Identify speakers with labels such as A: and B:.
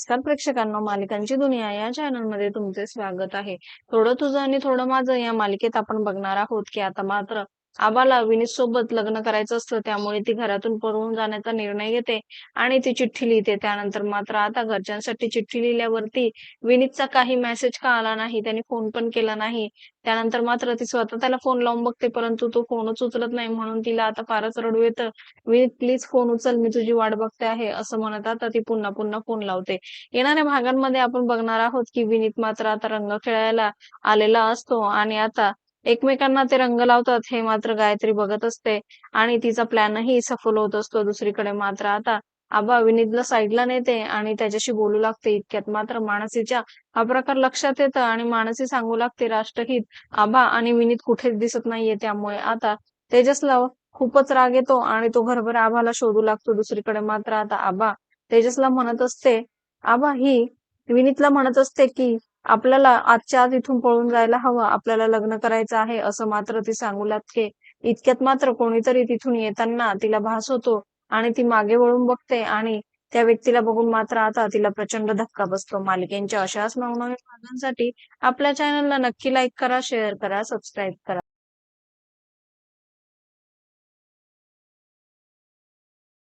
A: नमस्कार प्रेक्षकांना मालिकांची दुनिया या चॅनलमध्ये तुमचे स्वागत आहे. थोडं तुझं आणि थोडं माझं या मालिकेत आपण बघणार आहोत की आता मात्र आबाला विनीत सोबत लग्न करायचं असतं त्यामुळे ती घरातून पळून जाण्याचा निर्णय घेते आणि ती चिठ्ठी लिहिते. त्यानंतर मात्र आता घरच्यांसाठी चिठ्ठी लिहिल्यावरती विनीतचा काही मेसेज का आला नाही? त्याने फोन पण केला नाही. त्यानंतर मात्र ती स्वतः त्याला फोन लावून बघते परंतु तो फोनच उचलत नाही म्हणून तिला आता फारच रडू येतं. विनीत प्लीज फोन उचल मी तुझी वाट बघते आहे असं म्हणत आता ती पुन्हा पुन्हा फोन लावते. येणाऱ्या भागांमध्ये आपण बघणार आहोत की विनीत मात्र आता रंग खेळायला आलेला असतो आणि आता एकमेकांना ते रंग लावतात हे मात्र गायत्री बघत असते. आणि तिचा प्लॅनही सफल होत असतो दुसरीकडे मात्र. आता आबा विनीतला साईडला नेते आणि त्याच्याशी बोलू लागते. इतक्यात मात्र मानसीच्या हा प्रकार लक्षात येतं आणि मानसी सांगू लागते राष्ट्रहित आबा आणि विनीत कुठेच दिसत नाहीये त्यामुळे. आता तेजसला खूपच राग येतो आणि तो घरभर आबाला शोधू लागतो दुसरीकडे मात्र. आता आबा तेजसला म्हणत असते आबा ही विनीतला म्हणत असते की आपल्याला आजच्या आज इथून पळून जायला हवं आपल्याला लग्न करायचं आहे असं मात्र ती सांगू लागते इतक्यात मात्र कोणीतरी तिथून येताना तिला भास होतो आणि ती मागे वळून बघते आणि त्या व्यक्तीला बघून मात्र आता तिला प्रचंड धक्का बसतो. मालिकेंच्या अशाच नवनवीन भागांसाठी आपल्या चॅनलला नक्की लाईक करा शेअर करा सबस्क्राईब करा.